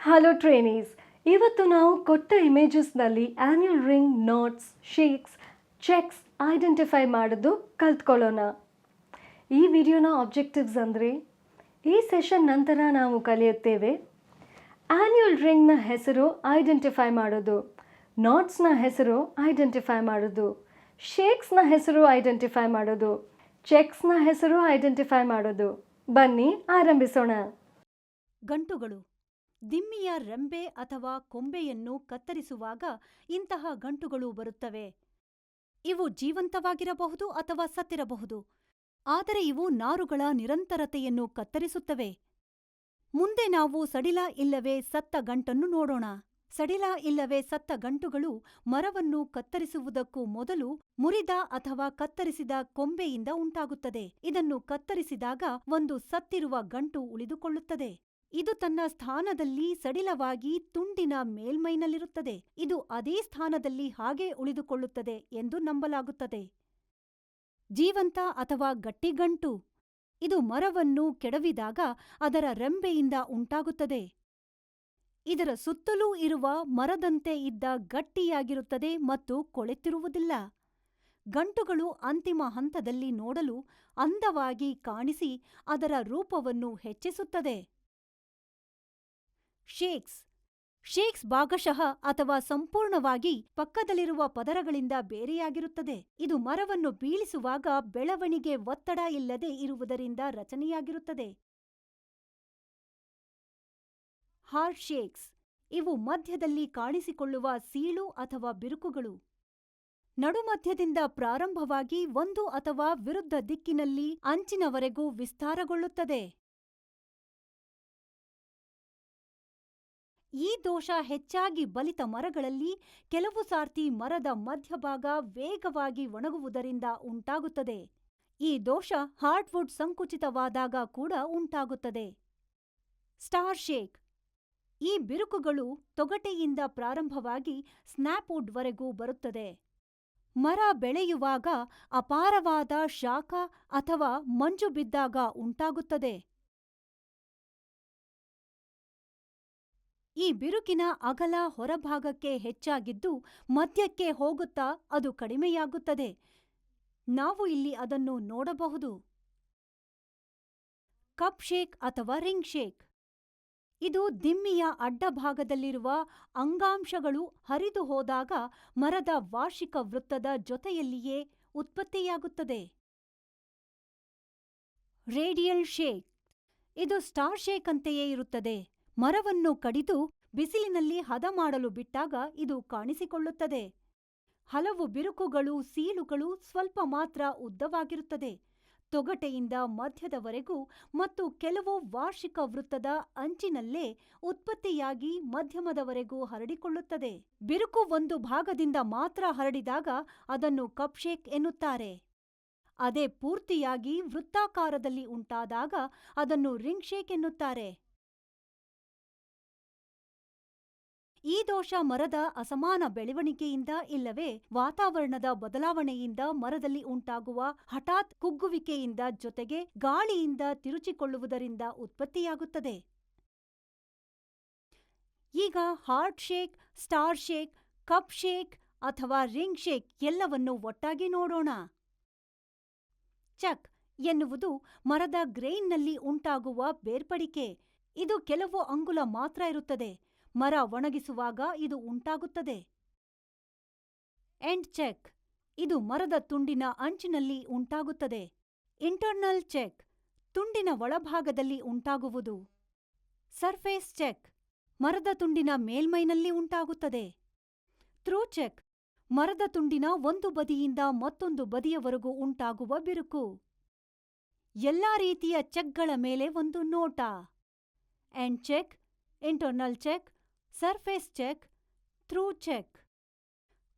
Hello trainees ಇವತ್ತು ನಾವು ಕೊಟ್ಟ ಇಮೇಜಸ್ನಲ್ಲಿ annual ring knots shakes checks identify ಮಾಡೋದು ಕಲ್ತ್ಕೊಳ್ಳೋಣ. ಈ ವಿಡಿಯೋನ ಆಬ್ಜೆಕ್ಟಿವ್ಸ್ ಅಂದರೆ, ಈ ಸೆಷನ್ ನಂತರ ನಾವು ಕಲಿಯುತ್ತೇವೆ ಆ್ಯನ್ಯಲ್ ರಿಂಗ್ನ ಹೆಸರು ಐಡೆಂಟಿಫೈ ಮಾಡೋದು ನೋಟ್ಸ್ನ ಹೆಸರು ಐಡೆಂಟಿಫೈ ಮಾಡೋದು ಶೇಕ್ಸ್ನ ಹೆಸರು ಐಡೆಂಟಿಫೈ ಮಾಡೋದು ಚೆಕ್ಸ್ನ ಹೆಸರು ಐಡೆಂಟಿಫೈ ಮಾಡೋದು. ಬನ್ನಿ, ಆರಂಭಿಸೋಣ. ಗಂಟುಗಳು. ದಿಮ್ಮಿಯ ರೆಂಬೆ ಅಥವಾ ಕೊಂಬೆಯನ್ನು ಕತ್ತರಿಸುವಾಗ ಇಂತಹ ಗಂಟುಗಳು ಬರುತ್ತವೆ. ಇವು ಜೀವಂತವಾಗಿರಬಹುದು ಅಥವಾ ಸತ್ತಿರಬಹುದು. ಆದರೆ ಇವು ನಾರುಗಳ ನಿರಂತರತೆಯನ್ನು ಕತ್ತರಿಸುತ್ತವೆ. ಮುಂದೆ ನಾವು ಸಡಿಲ ಇಲ್ಲವೇ ಸತ್ತ ಗಂಟನ್ನು ನೋಡೋಣ. ಸಡಿಲ ಇಲ್ಲವೇ ಸತ್ತ ಗಂಟುಗಳು ಮರವನ್ನು ಕತ್ತರಿಸುವುದಕ್ಕೂ ಮೊದಲು ಮುರಿದ ಅಥವಾ ಕತ್ತರಿಸಿದ ಕೊಂಬೆಯಿಂದ ಉಂಟಾಗುತ್ತದೆ. ಇದನ್ನು ಕತ್ತರಿಸಿದಾಗ ಒಂದು ಸತ್ತಿರುವ ಗಂಟು ಉಳಿದುಕೊಳ್ಳುತ್ತದೆ. ಇದು ತನ್ನ ಸ್ಥಾನದಲ್ಲಿ ಸಡಿಲವಾಗಿ ತುಂಡಿನ ಮೇಲ್ಮೈನಲ್ಲಿರುತ್ತದೆ. ಇದು ಅದೇ ಸ್ಥಾನದಲ್ಲಿ ಹಾಗೆ ಉಳಿದುಕೊಳ್ಳುತ್ತದೆ ಎಂದು ನಂಬಲಾಗುತ್ತದೆ. ಜೀವಂತ ಅಥವಾ ಗಟ್ಟಿಗಂಟು. ಇದು ಮರವನ್ನು ಕೆಡವಿದಾಗ ಅದರ ರೆಂಬೆಯಿಂದ ಉಂಟಾಗುತ್ತದೆ. ಇದರ ಸುತ್ತಲೂ ಇರುವ ಮರದಂತೆ ಇದ್ದ ಗಟ್ಟಿಯಾಗಿರುತ್ತದೆ ಮತ್ತು ಕೊಳೆತಿರುವುದಿಲ್ಲ. ಗಂಟುಗಳು ಅಂತಿಮ ಹಂತದಲ್ಲಿ ನೋಡಲು ಅಂದವಾಗಿ ಕಾಣಿಸಿ ಅದರ ರೂಪವನ್ನು ಹೆಚ್ಚಿಸುತ್ತದೆ. ಶೇಕ್ಸ್. ಶೇಕ್ಸ್ ಭಾಗಶಃ ಅಥವಾ ಸಂಪೂರ್ಣವಾಗಿ ಪಕ್ಕದಲ್ಲಿರುವ ಪದರಗಳಿಂದ ಬೇರೆಯಾಗಿರುತ್ತದೆ. ಇದು ಮರವನ್ನು ಬೀಳಿಸುವಾಗ ಬೆಳವಣಿಗೆ ಒತ್ತಡ ಇಲ್ಲದೆ ಇರುವುದರಿಂದ ರಚನೆಯಾಗಿರುತ್ತದೆ. ಹಾರ್ ಶೇಕ್ಸ್. ಇವು ಮಧ್ಯದಲ್ಲಿ ಕಾಣಿಸಿಕೊಳ್ಳುವ ಸೀಳು ಅಥವಾ ಬಿರುಕುಗಳು. ನಡುಮಧ್ಯದಿಂದ ಪ್ರಾರಂಭವಾಗಿ ಒಂದು ಅಥವಾ ವಿರುದ್ಧ ದಿಕ್ಕಿನಲ್ಲಿ ಅಂಚಿನವರೆಗೂ ವಿಸ್ತಾರಗೊಳ್ಳುತ್ತದೆ. ಈ ದೋಷ ಹೆಚ್ಚಾಗಿ ಬಲಿತ ಮರಗಳಲ್ಲಿ ಕೆಲವು ಸಾರ್ತಿ ಮರದ ಮಧ್ಯಭಾಗ ವೇಗವಾಗಿ ಒಣಗುವುದರಿಂದ ಉಂಟಾಗುತ್ತದೆ. ಈ ದೋಷ ಹಾರ್ಡ್ವುಡ್ ಸಂಕುಚಿತವಾದಾಗ ಕೂಡ ಉಂಟಾಗುತ್ತದೆ. ಸ್ಟಾರ್ ಶೇಕ್ ಈ ಬಿರುಕುಗಳು ತೊಗಟೆಯಿಂದ ಪ್ರಾರಂಭವಾಗಿ ಸ್ನ್ಯಾಪ್ವುಡ್ವರೆಗೂ ಬರುತ್ತದೆ. ಮರ ಬೆಳೆಯುವಾಗ ಅಪಾರವಾದ ಶಾಖ ಅಥವಾ ಮಂಜು ಬಿದ್ದಾಗ ಉಂಟಾಗುತ್ತದೆ. ಈ ಬಿರುಕಿನ ಅಗಲ ಹೊರಭಾಗಕ್ಕೆ ಹೆಚ್ಚಾಗಿದ್ದು ಮಧ್ಯಕ್ಕೆ ಹೋಗುತ್ತಾ ಅದು ಕಡಿಮೆಯಾಗುತ್ತದೆ. ನಾವು ಇಲ್ಲಿ ಅದನ್ನು ನೋಡಬಹುದು. ಕಪ್ ಶೇಕ್ ಅಥವಾ ರಿಂಗ್ ಶೇಕ್. ಇದು ದಿಮ್ಮಿಯ ಅಡ್ಡಭಾಗದಲ್ಲಿರುವ ಅಂಗಾಂಶಗಳು ಹರಿದು ಹೋದಾಗ ಮರದ ವಾರ್ಷಿಕ ವೃತ್ತದ ಜೊತೆಯಲ್ಲಿಯೇ ಉತ್ಪತ್ತಿಯಾಗುತ್ತದೆ. Radial shake. ಇದು ಸ್ಟಾರ್ ಶೇಕ್ ಅಂತೆಯೇ ಇರುತ್ತದೆ. ಮರವನ್ನು ಕಡಿದು ಬಿಸಿಲಿನಲ್ಲಿ ಹದ ಮಾಡಲು ಬಿಟ್ಟಾಗ ಇದು ಕಾಣಿಸಿಕೊಳ್ಳುತ್ತದೆ. ಹಲವು ಬಿರುಕುಗಳು, ಸೀಳುಗಳು ಸ್ವಲ್ಪ ಮಾತ್ರ ಉದ್ದವಾಗಿರುತ್ತದೆ. ತೊಗಟೆಯಿಂದ ಮಧ್ಯದವರೆಗೂ ಮತ್ತು ಕೆಲವು ವಾರ್ಷಿಕ ವೃತ್ತದ ಅಂಚಿನಲ್ಲೇ ಉತ್ಪತ್ತಿಯಾಗಿ ಮಧ್ಯಮದವರೆಗೂ ಹರಡಿಕೊಳ್ಳುತ್ತದೆ. ಬಿರುಕು ಒಂದು ಭಾಗದಿಂದ ಮಾತ್ರ ಹರಡಿದಾಗ ಅದನ್ನು ಕಪ್ಶೇಕ್ ಎನ್ನುತ್ತಾರೆ. ಅದೇ ಪೂರ್ತಿಯಾಗಿ ವೃತ್ತಾಕಾರದಲ್ಲಿ ಉಂಟಾದಾಗ ಅದನ್ನು ರಿಂಗ್ ಶೇಕ್ ಎನ್ನುತ್ತಾರೆ. ಈ ದೋಷ ಮರದ ಅಸಮಾನ ಬೆಳವಣಿಗೆಯಿಂದ ಇಲ್ಲವೇ ವಾತಾವರಣದ ಬದಲಾವಣೆಯಿಂದ ಮರದಲ್ಲಿ ಉಂಟಾಗುವ ಹಠಾತ್ ಕುಗ್ಗುವಿಕೆಯಿಂದ ಜೊತೆಗೆ ಗಾಳಿಯಿಂದ ತಿರುಚಿಕೊಳ್ಳುವುದರಿಂದ ಉತ್ಪತ್ತಿಯಾಗುತ್ತದೆ. ಈಗ heart shake, star shake, cup shake ಅಥವಾ ರಿಂಗ್ ಶೇಕ್ ಎಲ್ಲವನ್ನು ಒಟ್ಟಾಗಿ ನೋಡೋಣ. ಚಕ್ ಎನ್ನುವುದು ಮರದ ಗ್ರೈನ್ನಲ್ಲಿ ಉಂಟಾಗುವ ಬೇರ್ಪಡಿಕೆ. ಇದು ಕೆಲವು ಅಂಗುಲ ಮಾತ್ರ ಇರುತ್ತದೆ. ಮರ ಒಣಗಿಸುವಾಗ ಇದು ಉಂಟಾಗುತ್ತದೆ. End check. ಇದು ಮರದ ತುಂಡಿನ ಅಂಚಿನಲ್ಲಿ ಉಂಟಾಗುತ್ತದೆ. Internal check. ತುಂಡಿನ ಒಳಭಾಗದಲ್ಲಿ ಉಂಟಾಗುವುದು. Surface check. ಮರದ ತುಂಡಿನ ಮೇಲ್ಮೈನಲ್ಲಿ ಉಂಟಾಗುತ್ತದೆ. Through check. ಮರದ ತುಂಡಿನ ಒಂದು ಬದಿಯಿಂದ ಮತ್ತೊಂದು ಬದಿಯವರೆಗೂ ಉಂಟಾಗುವ ಬಿರುಕು. ಎಲ್ಲಾ ರೀತಿಯ ಚೆಕ್ಗಳ ಮೇಲೆ ಒಂದು ನೋಟ. End check. Internal check. Surface check, through check.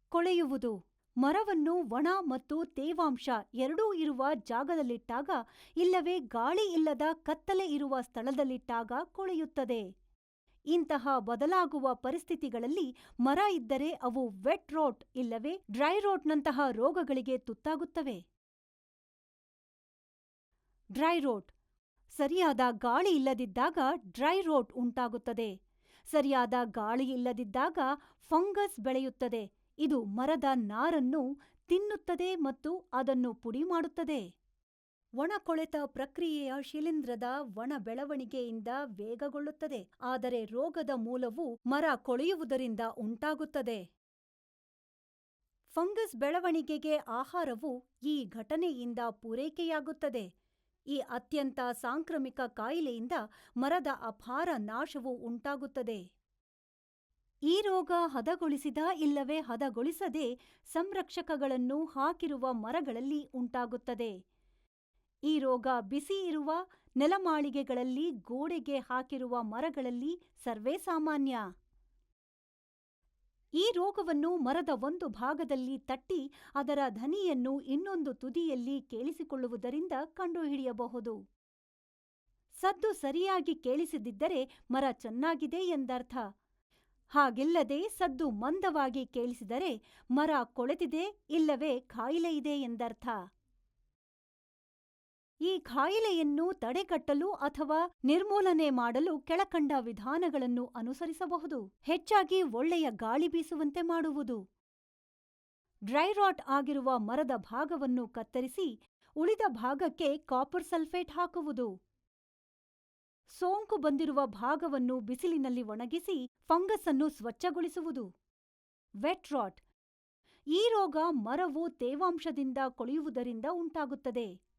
ಕೊಳೆಯುವುದು. ಮರವನ್ನು ಒಣ ಮತ್ತು ತೇವಾಂಶ ಎರಡೂ ಇರುವ ಜಾಗದಲ್ಲಿಟ್ಟಾಗ, ಇಲ್ಲವೇ ಗಾಳಿ ಇಲ್ಲದ ಕತ್ತಲೆ ಇರುವ ಸ್ಥಳದಲ್ಲಿಟ್ಟಾಗ ಕೊಳೆಯುತ್ತದೆ. ಇಂತಹ ಬದಲಾಗುವ ಪರಿಸ್ಥಿತಿಗಳಲ್ಲಿ ಮರ ಇದ್ದರೆ ಅವು ವೆಟ್ ರೋಟ್ ಇಲ್ಲವೇ ಡ್ರೈ ರೋಟ್ನಂತಹ ರೋಗಗಳಿಗೆ ತುತ್ತಾಗುತ್ತವೆ. ಡ್ರೈ ರೋಟ್ ಸರಿಯಾದ ಗಾಳಿ ಇಲ್ಲದಿದ್ದಾಗ ಡ್ರೈ ರೋಟ್ ಉಂಟಾಗುತ್ತದೆ. ಸರಿಯಾದ ಗಾಳಿ ಇಲ್ಲದಿದ್ದಾಗ ಫಂಗಸ್ ಬೆಳೆಯುತ್ತದೆ. ಇದು ಮರದ ನಾರನ್ನು ತಿನ್ನುತ್ತದೆ ಮತ್ತು ಅದನ್ನು ಪುಡಿ ಮಾಡುತ್ತದೆ. ಒಣಕೊಳೆತ ಪ್ರಕ್ರಿಯೆಯ ಶಿಲೀಂಧ್ರದ ಒಣ ಬೆಳವಣಿಗೆಯಿಂದ ವೇಗಗೊಳ್ಳುತ್ತದೆ, ಆದರೆ ರೋಗದ ಮೂಲವು ಮರ ಕೊಳೆಯುವುದರಿಂದ ಉಂಟಾಗುತ್ತದೆ. ಫಂಗಸ್ ಬೆಳವಣಿಗೆಗೆ ಆಹಾರವು ಈ ಘಟನೆಯಿಂದ ಪೂರೈಕೆಯಾಗುತ್ತದೆ. ಈ ಅತ್ಯಂತ ಸಾಂಕ್ರಾಮಿಕ ಕಾಯಿಲೆಯಿಂದ ಮರದ ಅಪಾರ ನಾಶವು ಉಂಟಾಗುತ್ತದೆ. ಈ ರೋಗ ಹದಗೊಳಿಸಿದ ಇಲ್ಲವೇ ಹದಗೊಳಿಸದೆ ಸಂರಕ್ಷಕಗಳನ್ನು ಹಾಕಿರುವ ಮರಗಳಲ್ಲಿ ಉಂಟಾಗುತ್ತದೆ. ಈ ರೋಗ ಬಿಸಿ ಇರುವ ನೆಲಮಾಳಿಗೆಗಳಲ್ಲಿ ಗೋಡೆಗೆ ಹಾಕಿರುವ ಮರಗಳಲ್ಲಿ ಸರ್ವೇ ಸಾಮಾನ್ಯ. ಈ ರೋಗವನ್ನು ಮರದ ಒಂದು ಭಾಗದಲ್ಲಿ ತಟ್ಟಿ ಅದರ ಧನಿಯನ್ನು ಇನ್ನೊಂದು ತುದಿಯಲ್ಲಿ ಕೇಳಿಸಿಕೊಳ್ಳುವುದರಿಂದ ಕಂಡುಹಿಡಿಯಬಹುದು. ಸದ್ದು ಸರಿಯಾಗಿ ಕೇಳಿಸದಿದ್ದರೆ ಮರ ಚೆನ್ನಾಗಿದೆ ಎಂದರ್ಥ. ಹಾಗಿಲ್ಲದೆ ಸದ್ದು ಮಂದವಾಗಿ ಕೇಳಿಸಿದರೆ ಮರ ಕೊಳೆತಿದೆ, ಇಲ್ಲವೇ ಕಾಯಿಲೆ ಇದೆ ಎಂದರ್ಥ. ಈ ಖಾಯಿಲೆಯನ್ನು ತಡೆಗಟ್ಟಲು ಅಥವಾ ನಿರ್ಮೂಲನೆ ಮಾಡಲು ಕೆಳಕಂಡ ವಿಧಾನಗಳನ್ನು ಅನುಸರಿಸಬಹುದು. ಹೆಚ್ಚಾಗಿ ಒಳ್ಳೆಯ ಗಾಳಿ ಬೀಸುವಂತೆ ಮಾಡುವುದು. ಡ್ರೈ ರಾಟ್ ಆಗಿರುವ ಮರದ ಭಾಗವನ್ನು ಕತ್ತರಿಸಿ ಉಳಿದ ಭಾಗಕ್ಕೆ ಕಾಪರ್ ಸಲ್ಫೇಟ್ ಹಾಕುವುದು. ಸೋಂಕು ಬಂದಿರುವ ಭಾಗವನ್ನು ಬಿಸಿಲಿನಲ್ಲಿ ಒಣಗಿಸಿ ಫಂಗಸ್ ಅನ್ನು ಸ್ವಚ್ಛಗೊಳಿಸುವುದು. Vet rot. ಈ ರೋಗ ಮರವು ತೇವಾಂಶದಿಂದ ಕೊಳೆಯುವುದರಿಂದ ಉಂಟಾಗುತ್ತದೆ.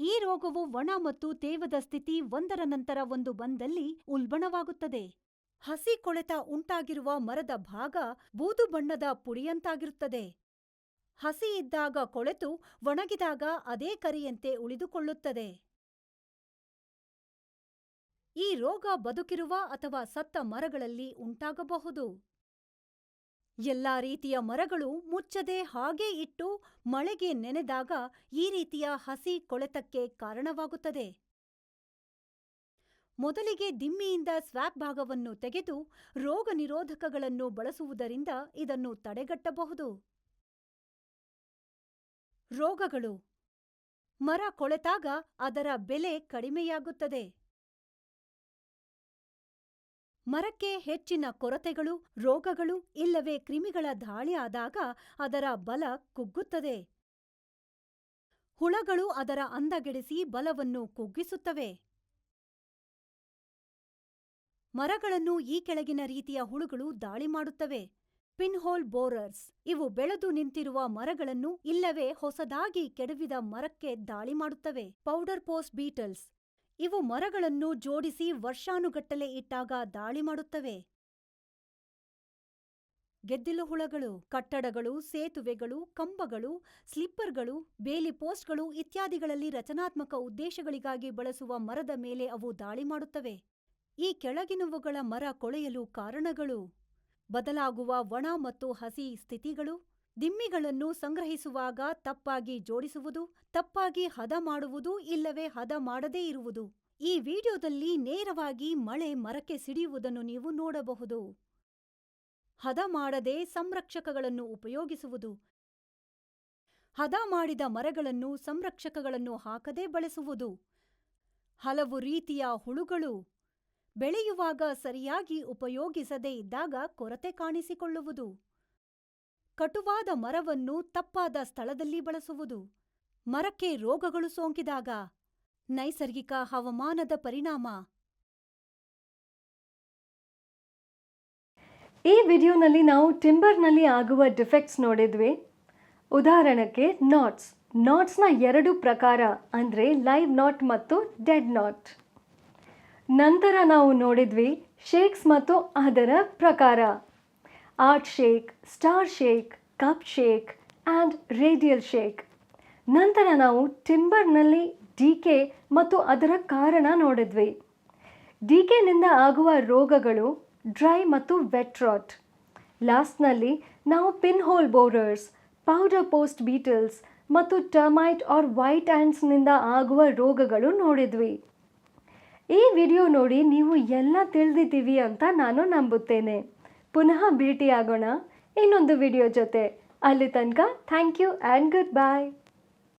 ಈ ರೋಗವು ಒಣ ಮತ್ತು ತೇವದ ಸ್ಥಿತಿ ಒಂದರ ನಂತರ ಒಂದು ಬಂದಲ್ಲಿ ಉಲ್ಬಣವಾಗುತ್ತದೆ. ಹಸಿ ಕೊಳೆತ ಉಂಟಾಗಿರುವ ಮರದ ಭಾಗ ಬೂದು ಬಣ್ಣದ ಪುಡಿಯಂತಾಗಿರುತ್ತದೆ. ಹಸಿ ಇದ್ದಾಗ ಕೊಳೆತು ಒಣಗಿದಾಗ ಅದೇ ಕರಿಯಂತೆ ಉಳಿದುಕೊಳ್ಳುತ್ತದೆ. ಈ ರೋಗ ಬದುಕಿರುವ ಅಥವಾ ಸತ್ತ ಮರಗಳಲ್ಲಿ ಉಂಟಾಗಬಹುದು. ಎಲ್ಲಾ ರೀತಿಯ ಮರಗಳು ಮುಚ್ಚದೆ ಹಾಗೇ ಇಟ್ಟು ಮಳೆಗೆ ನೆನೆದಾಗ ಈ ರೀತಿಯ ಹಸಿ ಕೊಳೆತಕ್ಕೆ ಕಾರಣವಾಗುತ್ತದೆ. ಮೊದಲಿಗೆ ದಿಮ್ಮಿಯಿಂದ ಸ್ವ್ಯಾಪ್ ಭಾಗವನ್ನು ತೆಗೆದು ರೋಗ ನಿರೋಧಕಗಳನ್ನು ಬಳಸುವುದರಿಂದ ಇದನ್ನು ತಡೆಗಟ್ಟಬಹುದು. ರೋಗಗಳು. ಮರ ಕೊಳೆತಾಗ ಅದರ ಬೆಲೆ ಕಡಿಮೆಯಾಗುತ್ತದೆ. ಮರಕ್ಕೆ ಹೆಚ್ಚಿನ ಕೊರತೆಗಳು, ರೋಗಗಳು ಇಲ್ಲವೇ ಕ್ರಿಮಿಗಳ ದಾಳಿ ಆದಾಗ ಅದರ ಬಲ ಕುಗ್ಗುತ್ತದೆ. ಹುಳಗಳು ಅದರ ಅಂದಗೆಡಿಸಿ ಬಲವನ್ನು ಕುಗ್ಗಿಸುತ್ತವೆ. ಮರಗಳನ್ನು ಈ ಕೆಳಗಿನ ರೀತಿಯ ಹುಳುಗಳು ದಾಳಿ ಮಾಡುತ್ತವೆ. ಪಿನ್ಹೋಲ್ ಬೋರರ್ಸ್ ಇವು ಬೆಳೆದು ನಿಂತಿರುವ ಮರಗಳನ್ನು ಇಲ್ಲವೇ ಹೊಸದಾಗಿ ಕೆಡವಿದ ಮರಕ್ಕೆ ದಾಳಿ ಮಾಡುತ್ತವೆ. ಪೌಡರ್ ಪೋಸ್ಟ್ ಬೀಟಲ್ಸ್ ಇವು ಮರಗಳನ್ನು ಜೋಡಿಸಿ ವರ್ಷಾನುಗಟ್ಟಲೆ ಇಟ್ಟಾಗ ದಾಳಿ ಮಾಡುತ್ತವೆ. ಗೆದ್ದಿಲು ಹುಳಗಳು, ಕಟ್ಟಡಗಳು, ಸೇತುವೆಗಳು, ಕಂಬಗಳು, ಸ್ಲಿಪ್ಪರ್ಗಳು, ಬೇಲಿ ಪೋಸ್ಟ್ಗಳು ಇತ್ಯಾದಿಗಳಲ್ಲಿ ರಚನಾತ್ಮಕ ಉದ್ದೇಶಗಳಿಗಾಗಿ ಬಳಸುವ ಮರದ ಮೇಲೆ ಅವು ದಾಳಿ ಮಾಡುತ್ತವೆ. ಈ ಕೆಳಗಿನವುಗಳ ಮರ ಕೊಳೆಯಲು ಕಾರಣಗಳು. ಬದಲಾಗುವ ಒಣ ಮತ್ತು ಹಸಿ ಸ್ಥಿತಿಗಳು. ದಿಮ್ಮಿಗಳನ್ನು ಸಂಗ್ರಹಿಸುವಾಗ ತಪ್ಪಾಗಿ ಜೋಡಿಸುವುದು, ತಪ್ಪಾಗಿ ಹದ ಮಾಡುವುದು ಇಲ್ಲವೇ ಹದ ಮಾಡದೇ ಇರುವುದು. ಈ ವಿಡಿಯೋದಲ್ಲಿ ನೇರವಾಗಿ ಮಳೆ ಮರಕ್ಕೆ ಸಿಡಿಯುವುದನ್ನು ನೀವು ನೋಡಬಹುದು. ಹದ ಮಾಡದೆ ಸಂರಕ್ಷಕಗಳನ್ನು ಉಪಯೋಗಿಸುವುದು. ಹದ ಮಾಡಿದ ಮರಗಳನ್ನು ಸಂರಕ್ಷಕಗಳನ್ನು ಹಾಕದೆ ಬಳಸುವುದು. ಹಲವು ರೀತಿಯ ಹುಳುಗಳು ಬೆಳೆಯುವಾಗ ಸರಿಯಾಗಿ ಉಪಯೋಗಿಸದೇ ಇದ್ದಾಗ ಕೊರತೆ ಕಾಣಿಸಿಕೊಳ್ಳುವುದು. ಕಟುವಾದ ಮರವನ್ನು ತಪ್ಪಾದ ಸ್ಥಳದಲ್ಲಿ ಬಳಸುವುದು. ಮರಕ್ಕೆ ರೋಗಗಳು ಸೋಂಕಿದಾಗ. ನೈಸರ್ಗಿಕ ಹವಾಮಾನದ ಪರಿಣಾಮ. ಈ ವಿಡಿಯೋನಲ್ಲಿ ನಾವು ಟಿಂಬರ್ನಲ್ಲಿ ಆಗುವ ಡಿಫೆಕ್ಟ್ಸ್ ನೋಡಿದ್ವಿ. ಉದಾಹರಣೆಗೆ, ನಾಟ್ಸ್. ನಾಟ್ಸ್ನ ಎರಡು ಪ್ರಕಾರ ಅಂದರೆ ಲೈವ್ ನಾಟ್ ಮತ್ತು ಡೆಡ್ ನಾಟ್. ನಂತರ ನಾವು ನೋಡಿದ್ವಿ ಶೇಕ್ಸ್ ಮತ್ತು ಅದರ ಪ್ರಕಾರ. Heart shake star shake cup shake and radial shake ನಂತರ ನಾವು ಟಿಂಬರ್ನಲ್ಲಿ ಡಿ ಕೆ ಮತ್ತು ಅದರ ಕಾರಣ ನೋಡಿದ್ವಿ. ಡಿ ಕೆನಿಂದ ಆಗುವ ರೋಗಗಳು ಡ್ರೈ ಮತ್ತು ವೆಟ್ ರಾಟ್ ಲಾಸ್ಟ್ನಲ್ಲಿ ನಾವು pin hole borers powder post beetles ಮತ್ತು ಟರ್ಮೈಟ್ ಆರ್ ವೈಟ್ ಆ್ಯಂಡ್ಸ್ನಿಂದ ಆಗುವ ರೋಗಗಳು ನೋಡಿದ್ವಿ. ಈ ವಿಡಿಯೋ ನೋಡಿ ನೀವು ಎಲ್ಲ ತಿಳಿದಿದ್ದೀವಿ ಅಂತ ನಾನು ನಂಬುತ್ತೇನೆ. ಪುನಃ ಭೇಟಿಯಾಗೋಣ ಇನ್ನೊಂದು ವಿಡಿಯೋ ಜೊತೆ. ಅಲ್ಲಿ ತನಕ thank you and good bye